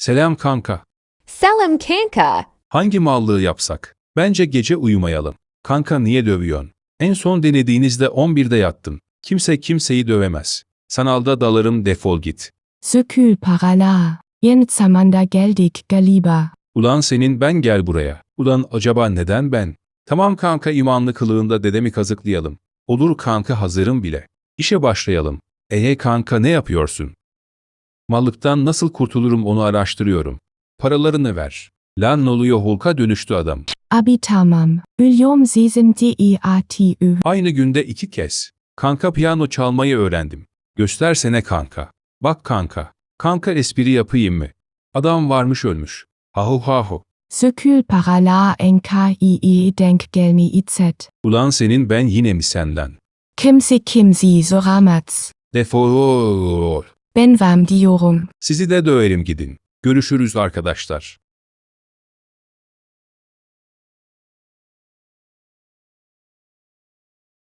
Selam kanka. Selam kanka. Hangi mallığı yapsak? Bence gece uyumayalım. Kanka niye dövüyorsun? En son denediğinizde 11'de yattım. Kimse kimseyi dövemez. Sanalda dalarım defol git. Sökül parala. Yen zamanda geldik galiba. Ulan senin ben gel buraya. Ulan acaba neden ben? Tamam kanka imanlı kılığında dedemi kazıklayalım. Olur kanka hazırım bile. İşe başlayalım. Eee kanka ne yapıyorsun? Mallıktan nasıl kurtulurum onu araştırıyorum. Paralarını ver. Lan oluyor Hulk'a dönüştü adam. Abi tamam. Biliyorum sizin D-E-A-T-Ü. Aynı günde iki kez. Kanka piyano çalmayı öğrendim. Göstersene kanka. Bak kanka. Kanka espri yapayım mı? Adam varmış ölmüş. Hahu hahu. Sökül parala N-K-I-E denk gelmi itzet. Ulan senin ben yine mi senden? Kimse kimsi soramaz. Defol. Ben vam diyorum. Sizi de döverim gidin. Görüşürüz arkadaşlar.